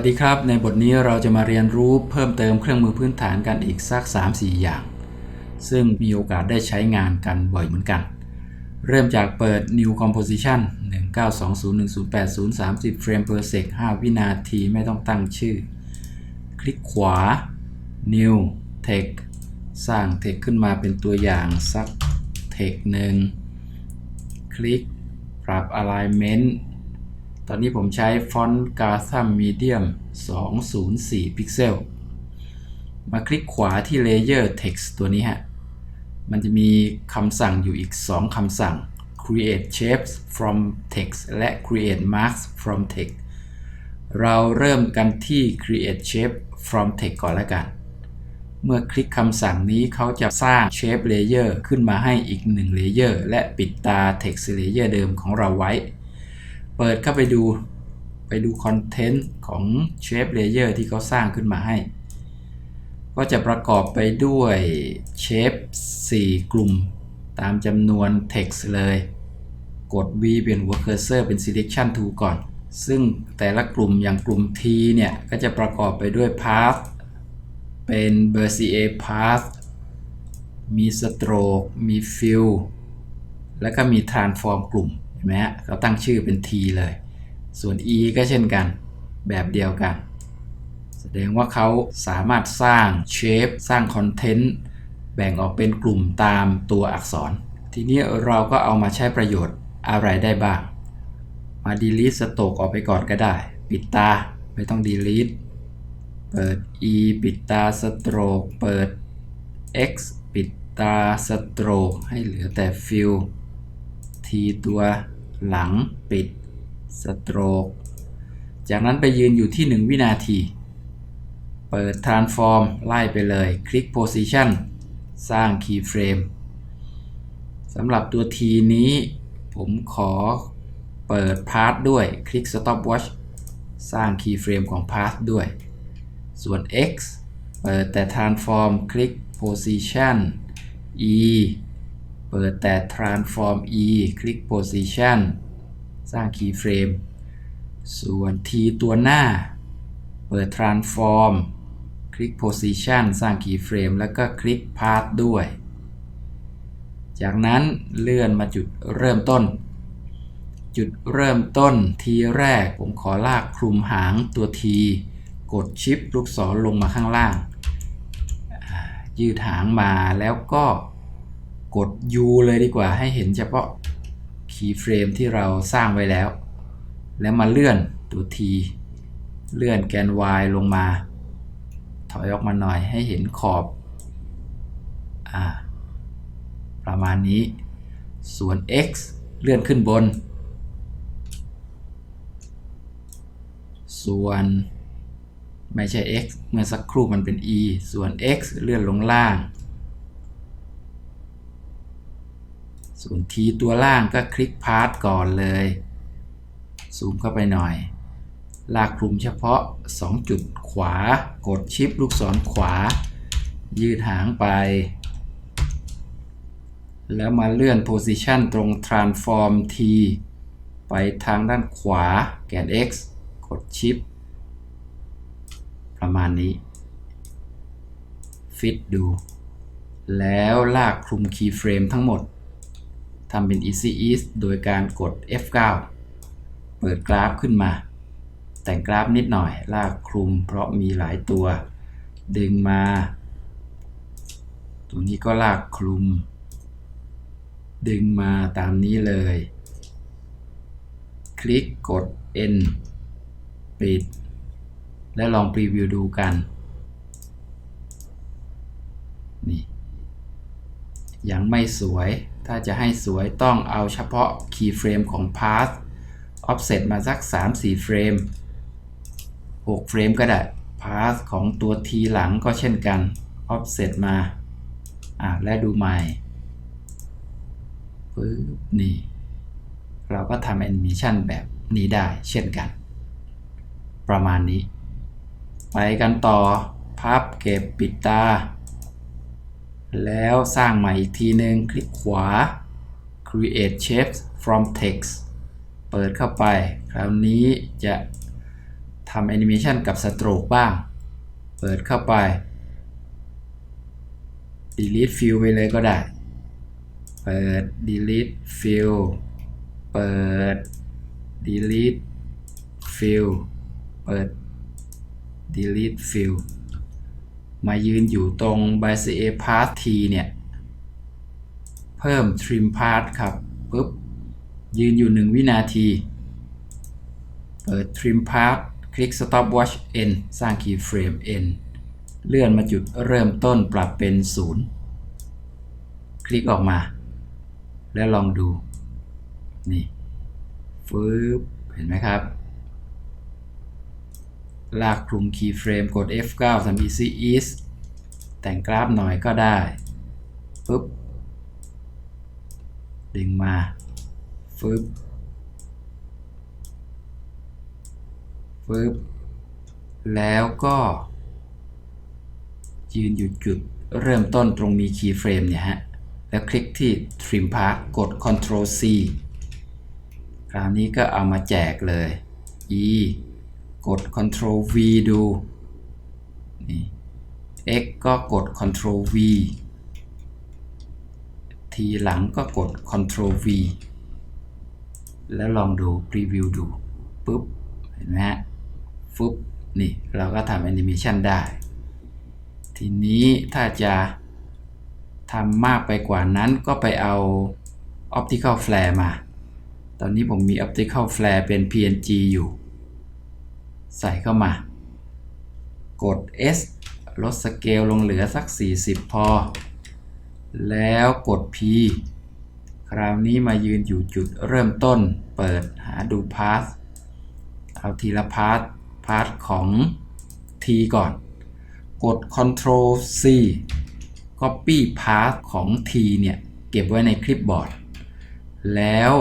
วัสดีครับ ในบทนี้เราจะมาเรียนรู้เพิ่มเติมเครื่องมือพื้นฐานกันอีกสัก 3-4 อย่าง ซึ่งมีโอกาสได้ใช้งานกันบ่อยเหมือนกัน เริ่มจากเปิด New Composition 19201080 30 frame per sec 5 วินาทีไม่ต้องตั้งชื่อ คลิกขวา New Text สร้าง Text ขึ้นมาเป็นตัวอย่างสัก Text หนึ่ง คลิกปรับ Alignment ตอนนี้ผมใช้ฟอนต์ Gotham Medium 204 พิกเซล มาคลิกขวาที่ Layer Text ตัวนี้ฮะ มันจะมีคำสั่งอยู่อีก 2คำสั่ง Create Shapes from Text และ Create Marks from Text เราเริ่มกันที่ Create Shape from Text ก่อนแล้วกัน เมื่อคลิกคำสั่งนี้เขาจะสร้าง Shape Layer ขึ้นมาให้อีก1 Layer และปิดตา Text Layer เดิมของเราไว้ เปิดเข้าไปดูไปดูคอนเทนต์ของ Shape Layer ที่เขาสร้างขึ้นมาให้ ก็จะประกอบไปด้วย Shape 4 กลุ่ม ตามจำนวน Text เลย กด V เปลี่ยนหัว Cursor เป็น Selection Tool ก่อน ซึ่งแต่ละกลุ่มอย่างกลุ่ม T เนี่ย ก็จะประกอบไปด้วย Path เป็น Bercier Path มี Stroke มี Fill แล้วก็มี Transform กลุ่ม ไหมฮะเขาตั้งชื่อเป็น T เลย ส่วน E ก็เช่นกันแบบเดียวกัน แสดงว่าเขาสามารถสร้างเชฟสร้างคอนเทนต์แบ่งออกเป็นกลุ่มตามตัวอักษร ทีนี้เราก็เอามาใช้ประโยชน์อะไรได้บ้าง มา delete สโตกออกไปก่อนก็ได้ ปิดตาไม่ต้อง delete เปิด e ปิดตาสโตรกเปิด x ปิดตาสโตรกให้เหลือแต่ fill t ตัว หลังปิดสโตรกจากนั้นไปยืนอยู่ที่ 1 วินาที เปิด transform ไล่ไปเลย คลิก position สร้าง keyframe สำหรับตัว T นี้ผมขอเปิด path ด้วย คลิก stopwatch สร้าง keyframe ของ path ด้วย ส่วน X เปิดแต่ transform คลิก position E เปิดแต่ transform E คลิก position สร้าง keyframe ส่วน T ตัวหน้า เปิด transform คลิก position สร้าง keyframe แล้วก็คลิก path ด้วย จากนั้นเลื่อนมาจุดเริ่มต้น จุดเริ่มต้นทีแรกผมขอลากคลุมหางตัว T กดชิปลูกศรลงมาข้างล่าง ยืดหางมาแล้วก็ กด U เลยดีกว่าให้เห็นเฉพาะ keyframe ที่เราสร้างไว้แล้ว แล้วมาเลื่อนตัว T เลื่อนแกน Y ลงมา ถอยออกมาหน่อยให้เห็นขอบอประมาณนี้ ส่วน X เลื่อนขึ้นบน ส่วนไม่ใช่ x เมื่อสักครู่มันเป็น e ส่วน x เลื่อนลงล่าง ส่วน t ตัวล่างก็คลิกพาร์ตก่อนเลย ซูมเข้าไปหน่อย ลากคลุมเฉพาะ 2 จุดขวา กดชิปลูกศรขวา ยืดหางไป แล้วมาเลื่อน position ตรง transform t ไปทางด้านขวาแกน x กดชิป ประมาณนี้ ฟิตดู แล้วลากคลุม keyframe ทั้งหมด ทำเป็น easy ease โดยการกด F9 เปิดกราฟขึ้นมา แต่งกราฟนิดหน่อย ลากคลุมเพราะมีหลายตัว ดึงมา ตัวนี้ก็ลากคลุม ดึงมาตามนี้เลย คลิกกด N ปิด และลองพรีวิวดูกัน นี่ ยังไม่สวย ถ้าจะให้สวยต้องเอาเฉพาะ keyframe ของ path offset มาสัก 3-4 เฟรม 6 เฟรมก็ได้ path ของตัว T หลังก็เช่นกัน offset มา อะ และดูใหม่ปึ๊บนี่ เราก็ทำแอนิเมชันแบบนี้ได้เช่นกัน ประมาณนี้ ไปกันต่อ พับเก็บปิดตา แล้วสร้างใหม่อีกทีหนึ่งคลิกขวา create shapes from text เปิดเข้าไป คราวนี้จะทำแอนิเมชันกับสโตรกบ้าง เปิดเข้าไป delete fill ไปเลยก็ได้ เปิด delete fill เปิด delete fill เปิด delete fill มายืนอยู่ตรง b y c a path t เนี่ย เพิ่ม trim path ครับปุ๊บ ยืนอยู่ 1 วินาที เปิด trim path คลิก stopwatch n สร้าง keyframe n เลื่อนมาจุดเริ่มต้นปรับเป็น 0 คลิกออกมา แล้วลองดู นี่ฟืบเห็นไหมครับ ลากคลุม keyframe กด F9 ทำ easy ease แต่งกราฟหน่อยก็ได้ปุ๊บดึงมาฟึบฟึบแล้วก็ยืนอยู่จุดเริ่มต้นตรงมี keyframe เนี่ยฮะ แล้วคลิกที่ trim path กด Ctrl C คราวนี้ก็เอามาแจกเลย E กด Ctrl V ดูนี่ X ก็กด Ctrl V ทีหลังก็กด Ctrl V แล้วลองดู Preview ดูปุ๊บเห็นไหมฮะฟึบนี่ เราก็ทำแอนิเมชันได้ ทีนี้ถ้าจะทำมากไปกว่านั้นก็ไปเอา Optical Flare มา ตอนนี้ผมมี Optical Flare เป็น PNG อยู่ ใส่เข้ามา กด S ลดสเกลลงเหลือสัก 40 พอ แล้วกด P คราวนี้มายืนอยู่จุดเริ่มต้น เปิดหาดูพาสเอาทีละพาสพาสของ T ก่อน กด Ctrl C Copy Path ของ T เนี่ย เก็บไว้ในคลิปบอร์ด แล้ว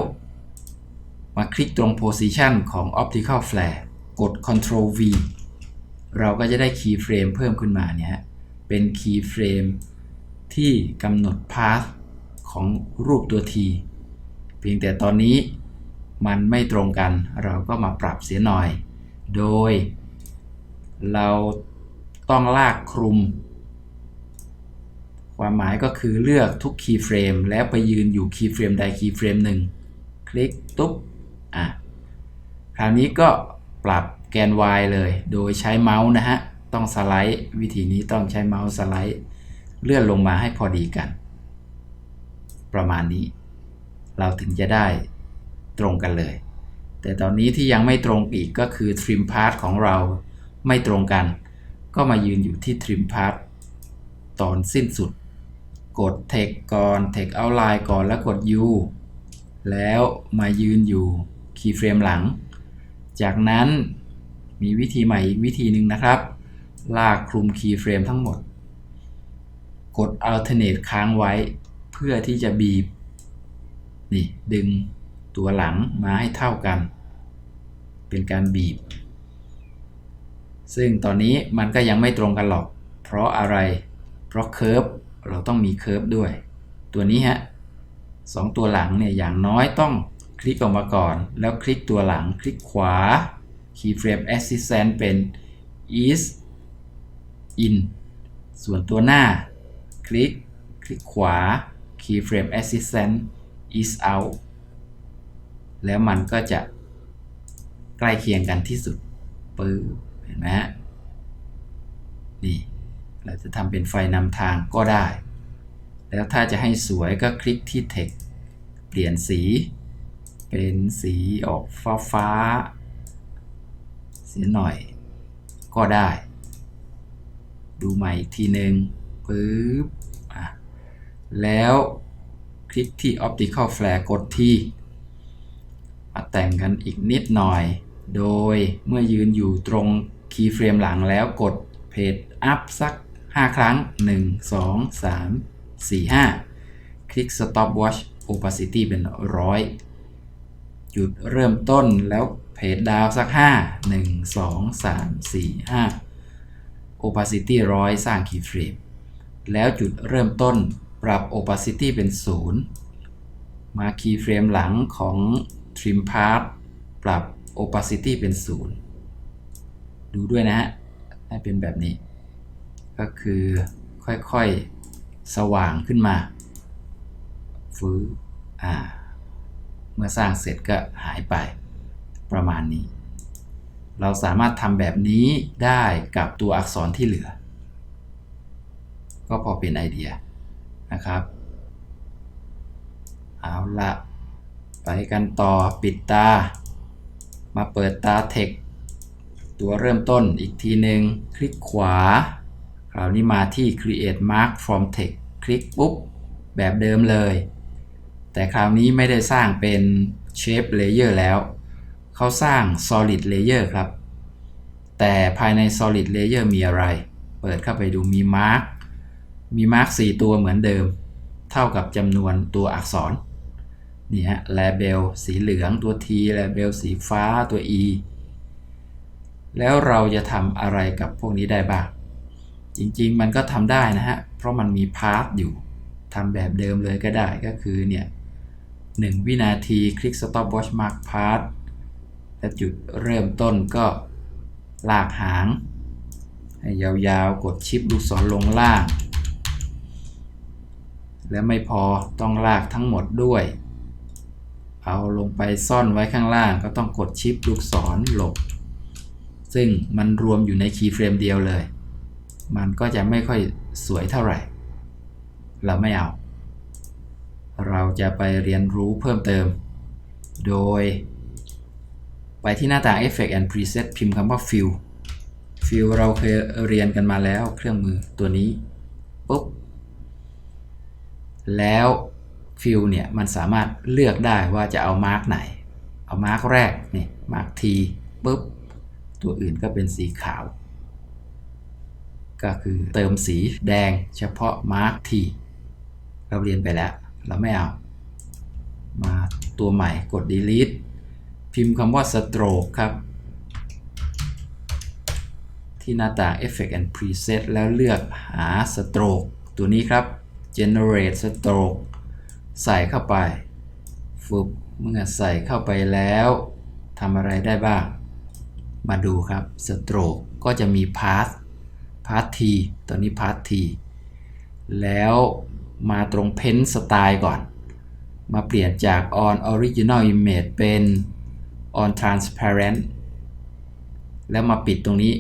มาคลิกตรง Position ของ Optical Flare กด Ctrl V เราก็จะได้ Keyframe เพิ่มขึ้นมาเนี่ยฮะ เป็น Keyframe ที่กำหนด Path ของรูปตัว T เพียงแต่ตอนนี้มันไม่ตรงกัน เราก็มาปรับเสียหน่อย โดย เราต้องลากคลุม ความหมายก็คือเลือกทุก Keyframe แล้วไปยืนอยู่ Keyframe ใด Keyframe หนึ่ง คลิกตุ๊บ อะ คราวนี้ก็ ปรับแกน Y เลย โดยใช้เมาส์นะฮะ ต้องสไลด์ วิธีนี้ต้องใช้เมาส์สไลด์ เลื่อนลงมาให้พอดีกัน ประมาณนี้ เราถึงจะได้ตรงกันเลย แต่ตอนนี้ที่ยังไม่ตรงอีกก็คือ trim path ของเราไม่ตรงกัน ก็มายืนอยู่ที่ trim path ตอนสิ้นสุด กด text ก่อน text outline ก่อนแล้วกด U แล้วมายืนอยู่ keyframe หลัง จากนั้นมีวิธีใหม่อีกวิธีหนึ่งนะครับ ลากคลุม keyframe ทั้งหมด กด alternate ค้างไว้ เพื่อที่จะบีบ นี่ ดึงตัวหลังมาให้เท่ากัน เป็นการบีบ ซึ่งตอนนี้มันก็ยังไม่ตรงกันหรอก เพราะอะไร เพราะเค r ร์ฟเราต้องมีเค r ร์ฟด้วย ตัวนี้ฮะสองตัวหลังเนี่ยอย่างน้อยต้อง คลิกออกมาก่อน แล้วคลิกตัวหลังคลิกขวา keyframe assistant เป็น is in ส่วนตัวหน้า คลิก คลิกขวา keyframe assistant is out แล้วมันก็จะใกล้เคียงกันที่สุดปื้อเห็นไหมฮะนี่เราจะทำเป็นไฟนำทางก็ได้ แล้วถ้าจะให้สวยก็คลิกที่ text เปลี่ยนสี เป็นสีออกฟ้าฟ้าเสียหน่อยก็ได้ ดูใหม่ทีหนึ่งปึ๊บอะแล้วคลิกที่ optical flare กดที่มาแต่งกันอีกนิดหน่อย โดยเมื่อยืนอยู่ตรง keyframe หลังแล้วกด page up สัก 5 ครั้ง 1 2 3 4 5 คลิก stopwatch opacity เป็น100 จุดเริ่มต้นแล้วเพจดาวสัก 5 1 2 3 4 5 opacity 100สร้าง keyframe แล้วจุดเริ่มต้นปรับ opacity เป็น 0 มา keyframe หลังของ trim path ปรับ opacity เป็น 0 ดูด้วยนะฮะ ให้เป็นแบบนี้ ก็คือค่อยๆ สว่างขึ้นมาฟื้นอ่า เมื่อสร้างเสร็จก็หายไปประมาณนี้ เราสามารถทำแบบนี้ได้กับตัวอักษรที่เหลือ ก็พอเป็นไอเดียนะครับ เอาละไปกันต่อปิดตา มาเปิดตา Text ตัวเริ่มต้นอีกทีหนึ่งคลิกขวา คราวนี้มาที่ create mark from text คลิกปุ๊บ แบบเดิมเลย แต่คราวนี้ไม่ได้สร้างเป็น shape layer แล้ว เขาสร้าง solid layer ครับ แต่ภายใน solid layer มีอะไร เปิดเข้าไปดูมี mark มี mark 4 ตัวเหมือนเดิม เท่ากับจำนวนตัวอักษรนี่ฮะ label สีเหลืองตัว T label สีฟ้าตัว E แล้วเราจะทำอะไรกับพวกนี้ได้บ้าง จริงๆมันก็ทำได้นะฮะ เพราะมันมีพาร์ทอยู่ทำแบบเดิมเลยก็ได้ก็คือเนี่ย 1 วินาทีคลิก stop watch mark part และจุดเริ่มต้นก็ลากหาง ให้ยาวๆ กดชิปลูกศรลงล่าง และไม่พอต้องลากทั้งหมดด้วย เอาลงไปซ่อนไว้ข้างล่างก็ต้องกดชิปลูกศรหลบ ซึ่งมันรวมอยู่ในคีย์เฟรมเดียวเลย มันก็จะไม่ค่อยสวยเท่าไหร่ เราไม่เอา เราจะไปเรียนรู้เพิ่มเติม โดย ไปที่หน้าต่าง Effect and Preset พิมพ์คำว่า Fill Fill เราเคยเรียนกันมาแล้วเครื่องมือตัวนี้ปุ๊บแล้ว Fill เนี่ยมันสามารถเลือกได้ว่าจะเอามาร์กไหน เอามาร์กแรกนี่มาร์ก T ปุ๊บ ตัวอื่นก็เป็นสีขาว ก็คือเติมสีแดงเฉพาะมาร์ก T เราเรียนไปแล้ว เราไม่เอา มาตัวใหม่กด delete พิมพ์คำว่า stroke ครับ ที่หน้าต่าง effect and preset แล้วเลือกหา stroke ตัวนี้ครับ generate stroke ใส่เข้าไปฟุบเมื่อใส่เข้าไปแล้วทำอะไรได้บ้าง มาดูครับ stroke ก็จะมี path path t ตัวนี้ path t แล้ว มาตรง pen style ก่อน มาเปลี่ยนจาก on original image เป็น on transparent แล้วมาปิดตรงนี้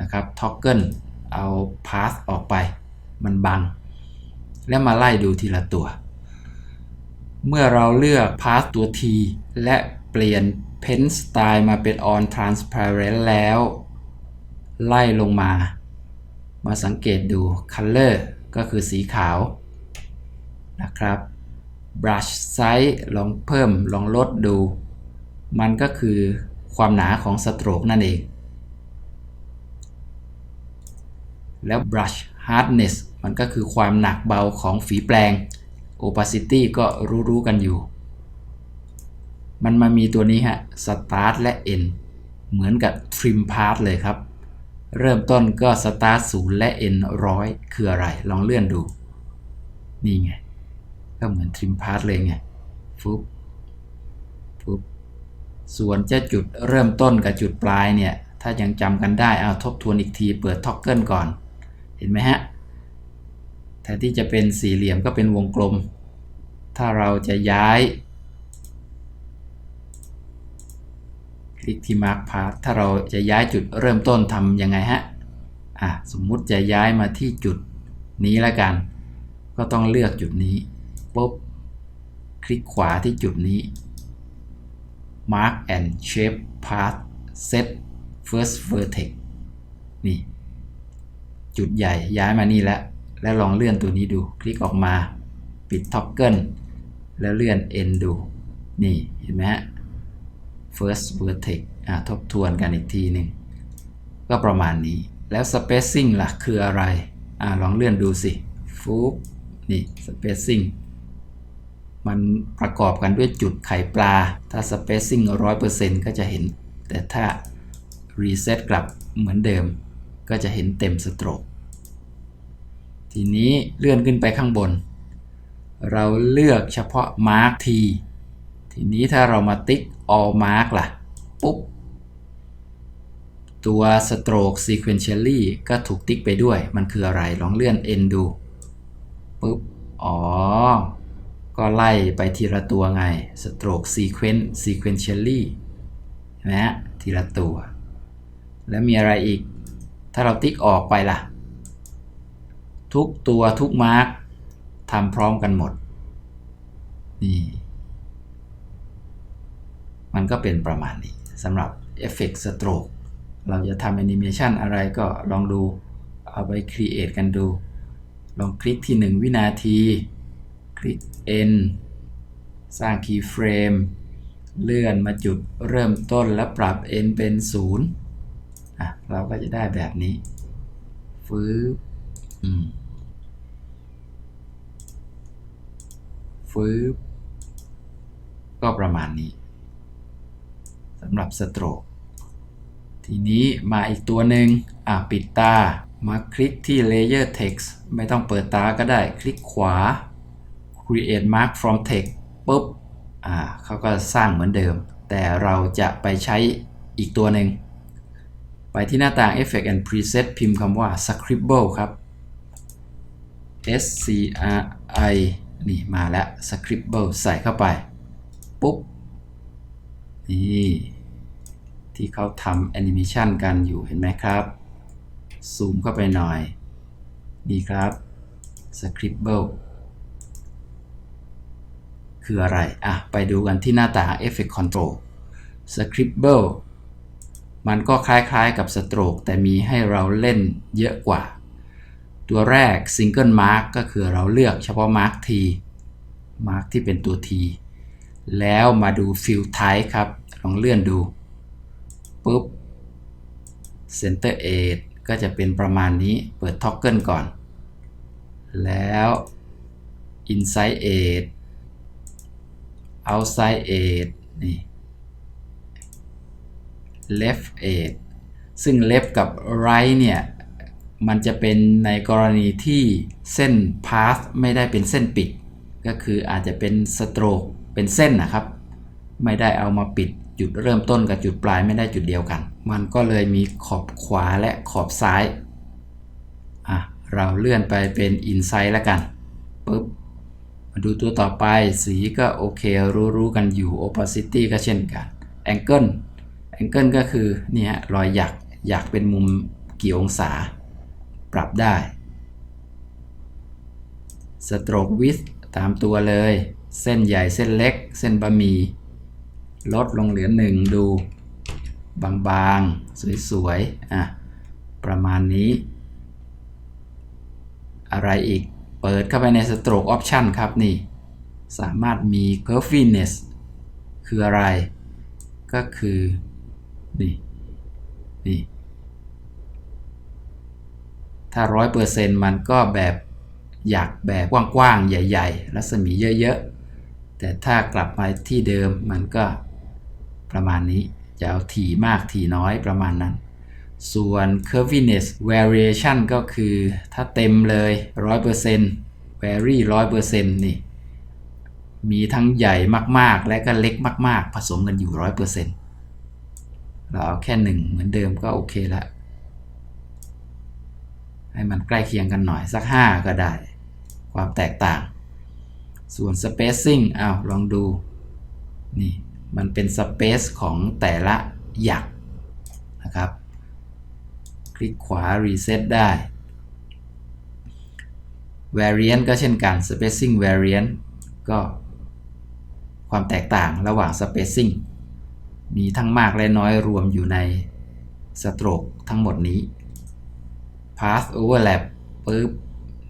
นะครับ toggle เอา path ออกไป มันบัง แล้วมาไล่ดูทีละตัว เมื่อเราเลือก path ตัว T และเปลี่ยน pen style มาเป็น on transparent แล้ว ไล่ลงมา มาสังเกตดู color ก็คือสีขาว นะครับ brush size ลองเพิ่มลองลดดู มันก็คือความหนาของสโตรกนั่นเอง แล้ว brush hardness มันก็คือความหนักเบาของฝีแปรง opacity ก็รู้ๆกันอยู่ มันมามีตัวนี้ฮะ start และ end เหมือนกับ trim part เลยครับ เริ่มต้นก็ start 0 และ end 100 คืออะไร ลองเลื่อนดู นี่ไง ก็เหมือน trim part เลยไงฟุบฟุบส่วนจะจุดเริ่มต้นกับจุดปลายเนี่ย ถ้ายังจำกันได้เอาทบทวนอีกทีเปิดท็อกเกิลก่อน เห็นไหมฮะแทนที่จะเป็นสี่เหลี่ยมก็เป็นวงกลม ถ้าเราจะย้าย คลิกที่ Mark Path ถ้าเราจะย้ายจุดเริ่มต้นทำยังไงฮะอะสมมุติจะย้ายมาที่จุดนี้แล้วกัน ก็ต้องเลือกจุดนี้ ปุ๊บ คลิกขวาที่จุดนี้ Mark and Shape Path Set First Vertex นี่ จุดใหญ่ย้ายมานี่แล้ว แล้วลองเลื่อนตัวนี้ดู คลิกออกมา ปิด Toggle แล้วเลื่อน End ดู นี่ เห็นไหมฮะ First Vertex อ่าทบทวนกันอีกทีหนึ่ง ก็ประมาณนี้ แล้ว Spacing ล่ะ คืออะไร อ่า ลองเลื่อนดูสิฟูบนี่ Spacing มันประกอบกันด้วยจุดไข่ปลา ถ้า spacing 100%ก็จะเห็น แต่ถ้า reset กลับเหมือนเดิม ก็จะเห็นเต็มสโตรกทีนี้เลื่อนขึ้นไปข้างบน เราเลือกเฉพาะ mark t ทีนี้ถ้าเรามาติ๊ก all mark ล่ะ ปุ๊บ ตัว stroke sequentially ก็ถูกติ๊กไปด้วย มันคืออะไร ลองเลื่อน n ดู ปุ๊บ อ๋อ ก็ไล่ไปทีละตัวไง stroke sequence sequentially นไหมฮะทีละตัว แล้วมีอะไรอีก ถ้าเราติ๊กออกไปล่ะ ทุกตัวทุกมาร์กทำพร้อมกันหมด นี่ มันก็เป็นประมาณนี้สำหรับ Effect Stroke เราจะทำแอนิเมชันอะไรก็ลองดู เอาไป Create กันดู ลองคลิกที่ 1 วินาที คลิก N สร้าง Keyframe เลื่อนมาจุดเริ่มต้นแล้วปรับ N เป็น 0 อะ เราก็จะได้แบบนี้ ฟื้อืมฟื้ก็ประมาณนี้สำหรับสโตรกทีนี้มาอีกตัวหนึ่งอะปิดตา มาคลิกที่ Layer Text ไม่ต้องเปิดตาก็ได้ คลิกขวา Create Mark from Text ปุ๊บอ่าเขาก็สร้างเหมือนเดิม แต่เราจะไปใช้อีกตัวหนึ่ง ไปที่หน้าต่าง Effect and Preset พิมพ์คำว่า Scribble ครับ S C R I นี่มาแล้ว Scribble ใส่เข้าไป ปุ๊บ นี่ ที่เขาทำแอนิเมชันกันอยู่เห็นไหมครับ ซูมเข้าไปหน่อย นี่ครับ Scribble คืออะไร อะ ไปดูกันที่หน้าต่าง Effect Control Scribble มันก็คล้ายๆกับ Stroke แต่มีให้เราเล่นเยอะกว่า ตัวแรก Single Mark ก็คือเราเลือกเฉพาะ Mark T Mark ที่เป็นตัว T แล้วมาดู Fill Type ครับ ลองเลื่อนดู ปุ๊บ Center Edge ก็จะเป็นประมาณนี้ เปิด Toggle ก่อน แล้ว Inside Edge Outside Edge นี่ Left Edge ซึ่ง Left กับ Right เนี่ย มันจะเป็นในกรณีที่เส้น Path ไม่ได้เป็นเส้นปิด ก็คืออาจจะเป็น Stroke เป็นเส้นนะครับ ไม่ได้เอามาปิดจุดเริ่มต้นกับจุดปลายไม่ได้จุดเดียวกัน มันก็เลยมีขอบขวาและขอบซ้าย อะ เราเลื่อนไปเป็น Inside แล้วกันปุ๊บ มาดูตัวต่อไปสีก็โอเครู้ๆกันอยู่ opacity ก็เช่นกัน angle angle ก็คือนี่ฮะรอยหยักหยักเป็นมุมกี่องศา ปรับได้ stroke width ตามตัวเลย เส้นใหญ่เส้นเล็ก เส้นบะหมี่ลดลงเหลือหนึ่งดูบางๆ สวยๆ อะ ประมาณนี้ อะไรอีก เปิดเข้าไปใน stroke option ครับนี่ สามารถมี curviness คืออะไร ก็คือ นี่ นี่ ถ้า 100%มันก็แบบอยากแบบกว้างๆ ใหญ่ ๆ รัศมีเยอะ ๆ แต่ถ้ากลับมาที่เดิมมันก็ประมาณนี้ จะเอาถี่มากถี่น้อยประมาณนั้น ส่วน curviness variation ก็คือถ้าเต็มเลย 100% vary 100%นี่ มีทั้งใหญ่มากๆ และก็เล็กมาก ๆ ผสมกันอยู่ 100%เราเอาแค่หนึ่งเหมือนเดิมก็โอเคละให้มันใกล้เคียงกันหน่อยสัก 5 ก็ได้ ความแตกต่าง ส่วน spacing อ้าวลองดู นี่ มันเป็น space ของแต่ละหยักนะครับ ลิกขวา reset ได้ variant ก็เช่นกัน spacing variant ก็ความแตกต่างระหว่าง spacing มีทั้งมากและน้อยรวมอยู่ใน stroke ทั้งหมดนี้ path overlap ปึ๊บ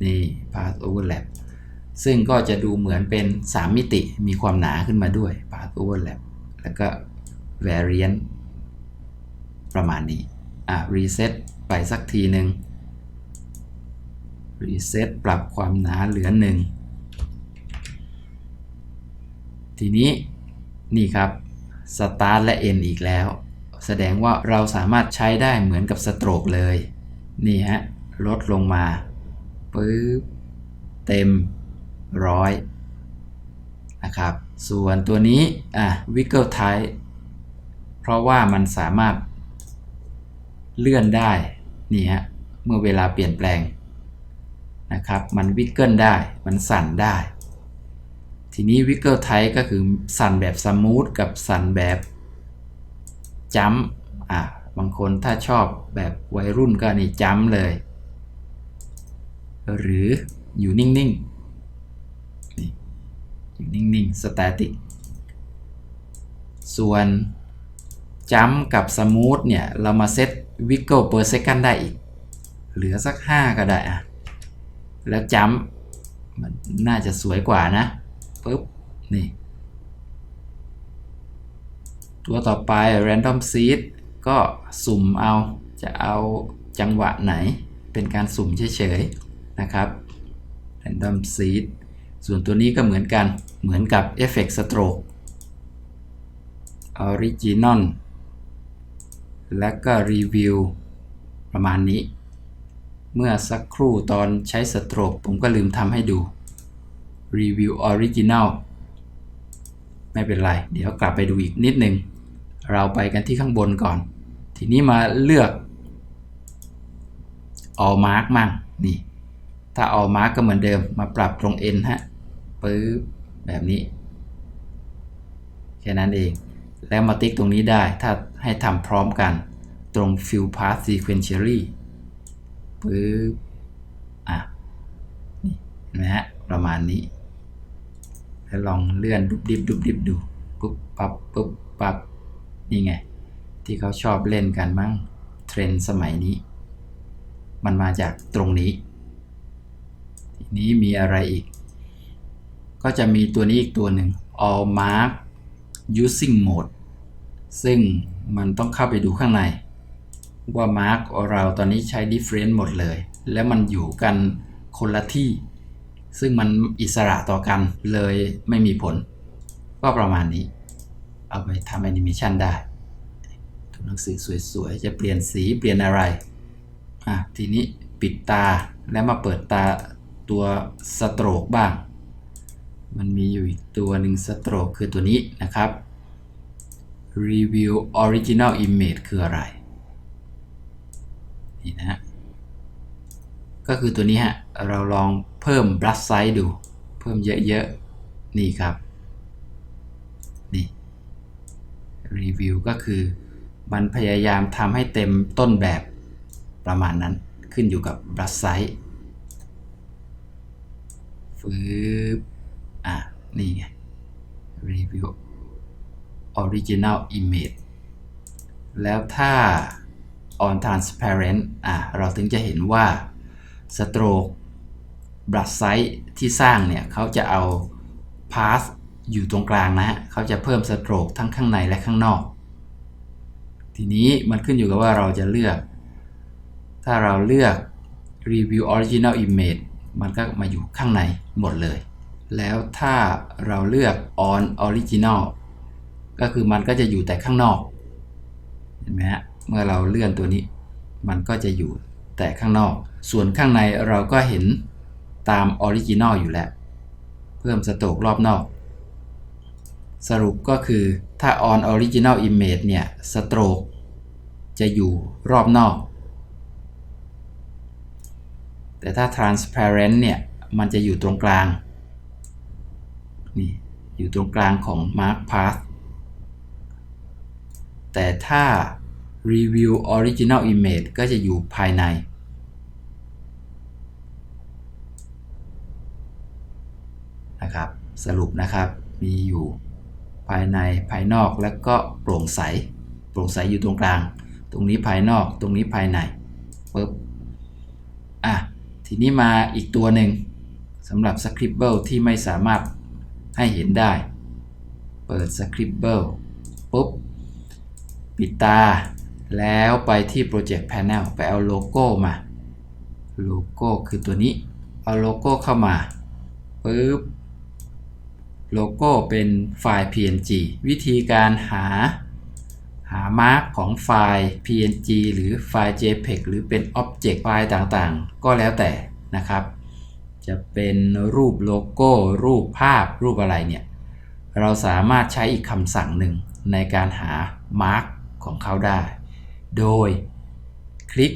นี่ path overlap ซึ่งก็จะดูเหมือนเป็น 3 มิติมีความหนาขึ้นมาด้วย path overlap แล้วก็ variant ประมาณนี้ อะ reset ไปสักทีหนึ่ง reset ปรับความหนาเหลือหนึ่งทีนี้นี่ครับ start และ end อีกแล้ว แสดงว่าเราสามารถใช้ได้เหมือนกับ stroke เลย นี่ฮะ ลดลงมาปึ๊บเต็มร้อยนะครับ ส่วนตัวนี้อะ wiggle type เพราะว่ามันสามารถเลื่อนได้ นี่ฮะเมื่อเวลาเปลี่ยนแปลงนะครับมันวิกเกิลได้มันสั่นได้ ทีนี้วิกเกิลไทก็คือสั่นแบบสมูทกับสั่นแบบจัมอะบางคนถ้าชอบแบบวัยรุ่นก็นี่จัมเลย หรืออยู่นิ่งๆนี่อยู่นิ่งๆสแตติกส่วน จัมกับสมูทเนี่ย เรามาเซตวิกเกิลเปอร์เซกันได้อีก เหลือสัก 5 ก็ได้อะแล้วจัมมันน่าจะสวยกว่านะปุ๊บ นี่ ตัวต่อไป random seed ก็สุ่มเอาจะเอาจังหวะไหน เป็นการสุ่มเฉยๆ นะครับ random seed ส่วนตัวนี้ก็เหมือนกันเหมือนกับ effect stroke original และก็ review ประมาณนี้ เมื่อสักครู่ตอนใช้สโตรกผมก็ลืมทำให้ดู review original ไม่เป็นไร เดี๋ยวกลับไปดูอีกนิดนึง เราไปกันที่ข้างบนก่อน ทีนี้มาเลือก all mark มั่งนี่ ถ้า all mark ก็เหมือนเดิมมาปรับตรง n ฮะปึ๊บแบบนี้ แค่นั้นเอง แล้วมาติ๊กตรงนี้ได้ ถ้า ให้ทำพร้อมกันตรง fill path sequentially ปึ๊บ อะ นี่นไหมฮะ ประมาณนี้ แล้วลองเลื่อนดุบดิบดุบดิบดู ปุ๊บ ปับปุ๊บ ปับ นี่ไง ที่เขาชอบเล่นกันมั้ง เทรนด์สมัยนี้ มันมาจากตรงนี้ ทีนี้มีอะไรอีก ก็จะมีตัวนี้อีกตัวหนึ่ง all mark using mode ซึ่งมันต้องเข้าไปดูข้างใน ว่า mark เราตอนนี้ใช้ different หมดเลย แล้วมันอยู่กันคนละที่ ซึ่งมันอิสระต่อกันเลยไม่มีผล ก็ประมาณนี้ เอาไปทำแอนิเมชันได้ตัวหนังสือสวยๆ จะเปลี่ยนสีเปลี่ยนอะไรอะทีนี้ปิดตาแล้วมาเปิดตาตัวสโตรกบ้าง มันมีอยู่อีกตัวหนึ่งสโตรกคือตัวนี้นะครับ Review Original Image คืออะไร นี่นะฮะ ก็คือตัวนี้ฮะ เราลองเพิ่ม brush size ดู เพิ่มเยอะๆ นี่ครับ นี่รีวิวก็คือมันพยายามทำให้เต็มต้นแบบประมาณนั้นขึ้นอยู่กับ brush size ฟืบอะ นี่ไง review original image แล้วถ้า on transparent อะเราถึงจะเห็นว่า stroke brush size ที่สร้างเนี่ยเขาจะเอา path อยู่ตรงกลางนะฮะเขาจะเพิ่ม stroke ทั้งข้างในและข้างนอก ทีนี้มันขึ้นอยู่กับว่าเราจะเลือก ถ้าเราเลือก review original image มันก็มาอยู่ข้างในหมดเลย แล้วถ้าเราเลือก on original ก็คือมันก็จะอยู่แต่ข้างนอกเห็นไหมฮะเมื่อเราเลื่อนตัวนี้ มันก็จะอยู่แต่ข้างนอก ส่วนข้างในเราก็เห็นตามออริจินอลอยู่แล้ว เพิ่มสโตกรอบนอก สรุปก็คือถ้า on original image เนี่ยสโตรกจะอยู่รอบนอก แต่ถ้า transparent เนี่ยมันจะอยู่ตรงกลางนี่อยู่ตรงกลางของ mark path แต่ถ้า review original image ก็จะอยู่ภายใน นะครับ สรุปนะครับ มีอยู่ภายในภายนอกแล้วก็โปร่งใส โปร่งใสอยู่ตรงกลาง ตรงนี้ภายนอกตรงนี้ภายในปึ๊บอะ ทีนี้มาอีกตัวหนึ่งสำหรับ Scribble ที่ไม่สามารถให้เห็นได้ เปิด Scribble ปุ๊บ ปิดตา แล้วไปที่ Project Panel ไปเอาโลโก้มา โลโก้คือตัวนี้ เอาโลโก้เข้ามาปึ๊บโลโก้เป็นไฟล์ PNG วิธีการหา หามาร์กของไฟล์ PNG หรือไฟล์ JPEG หรือเป็น Object ไฟล์ต่างๆ ก็แล้วแต่นะครับ จะเป็นรูปโลโก้ รูปภาพรูปอะไรเนี่ย เราสามารถใช้อีกคำสั่งหนึ่งในการหามาร์ก ของเขาได้ โดยคลิก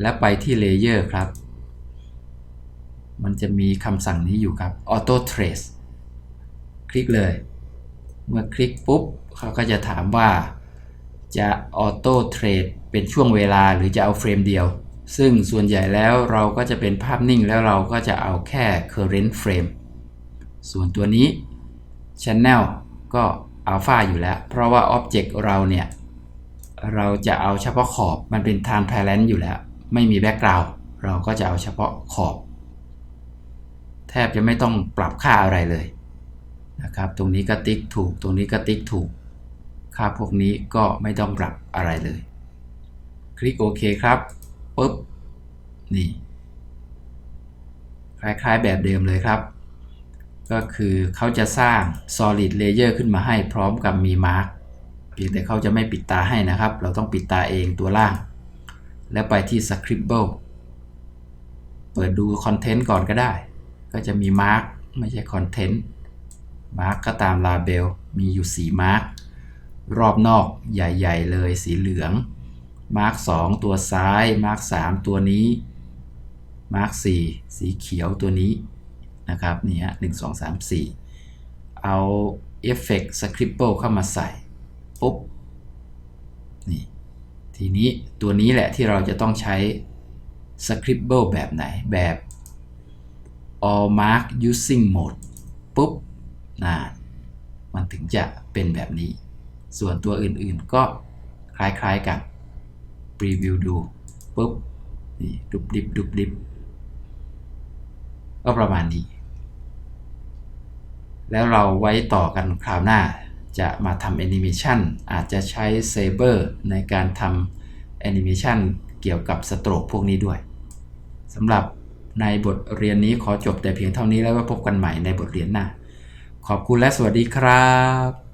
และไปที่ Layer ครับ มันจะมีคำสั่งนี้อยู่ครับ Auto Trace คลิกเลย เมื่อคลิกปุ๊บ เขาก็จะถามว่าจะ Auto Trade เป็นช่วงเวลาหรือจะเอาเฟรมเดียว ซึ่งส่วนใหญ่แล้วเราก็จะเป็นภาพนิ่งแล้วเราก็จะเอาแค่ current frame ส่วนตัวนี้ Channel ก็ Alpha อยู่แล้ว เพราะว่า Object เราเนี่ย เราจะเอาเฉพาะขอบมันเป็น transparent อยู่แล้ว ไม่มี background เราก็จะเอาเฉพาะขอบ แทบจะไม่ต้องปรับค่าอะไรเลยนะครับ ตรงนี้ก็ติ๊กถูก ตรงนี้ก็ติ๊กถูก ค่าพวกนี้ก็ไม่ต้องปรับอะไรเลย คลิกโอเคครับปุ๊บนี่คล้ายๆแบบเดิมเลยครับ ก็คือเขาจะสร้าง solid layer ขึ้นมาให้พร้อมกับมี mark เพียงแต่เขาจะไม่ปิดตาให้นะครับ เราต้องปิดตาเองตัวล่าง แล้วไปที่ scribble เปิดดู content ก่อนก็ได้ ก็จะมี mark ไม่ใช่ content mark ก็ตาม label มีอยู่4 mark รอบนอกใหญ่ๆเลยสีเหลือง mark 2ตัวซ้าย mark 3ตัวนี้ mark 4สีเขียวตัวนี้นะครับนี่ฮะ1 2 3 4เอา effect scribble เข้ามาใส่ ปุ๊บนี่ทีนี้ตัวนี้แหละที่เราจะต้องใช้ scribble แบบไหนแบบ all mark using mode ปุ๊บนะมันถึงจะเป็นแบบนี้ ส่วนตัวอื่นๆก็คล้ายๆกัน preview ดูปุ๊บนี่ดุบดิบดุบดิบก็ประมาณนี้ แล้วเราไว้ต่อกันคราวหน้า จะมาทำแอนิเมชันอาจจะใช้เซเบอร์ในการทำแอนิเมชันเกี่ยวกับสโตรกพวกนี้ด้วยสำหรับในบทเรียนนี้ขอจบแต่เพียงเท่านี้แล้วก็พบกันใหม่ในบทเรียนหน้า ขอบคุณและสวัสดีครับ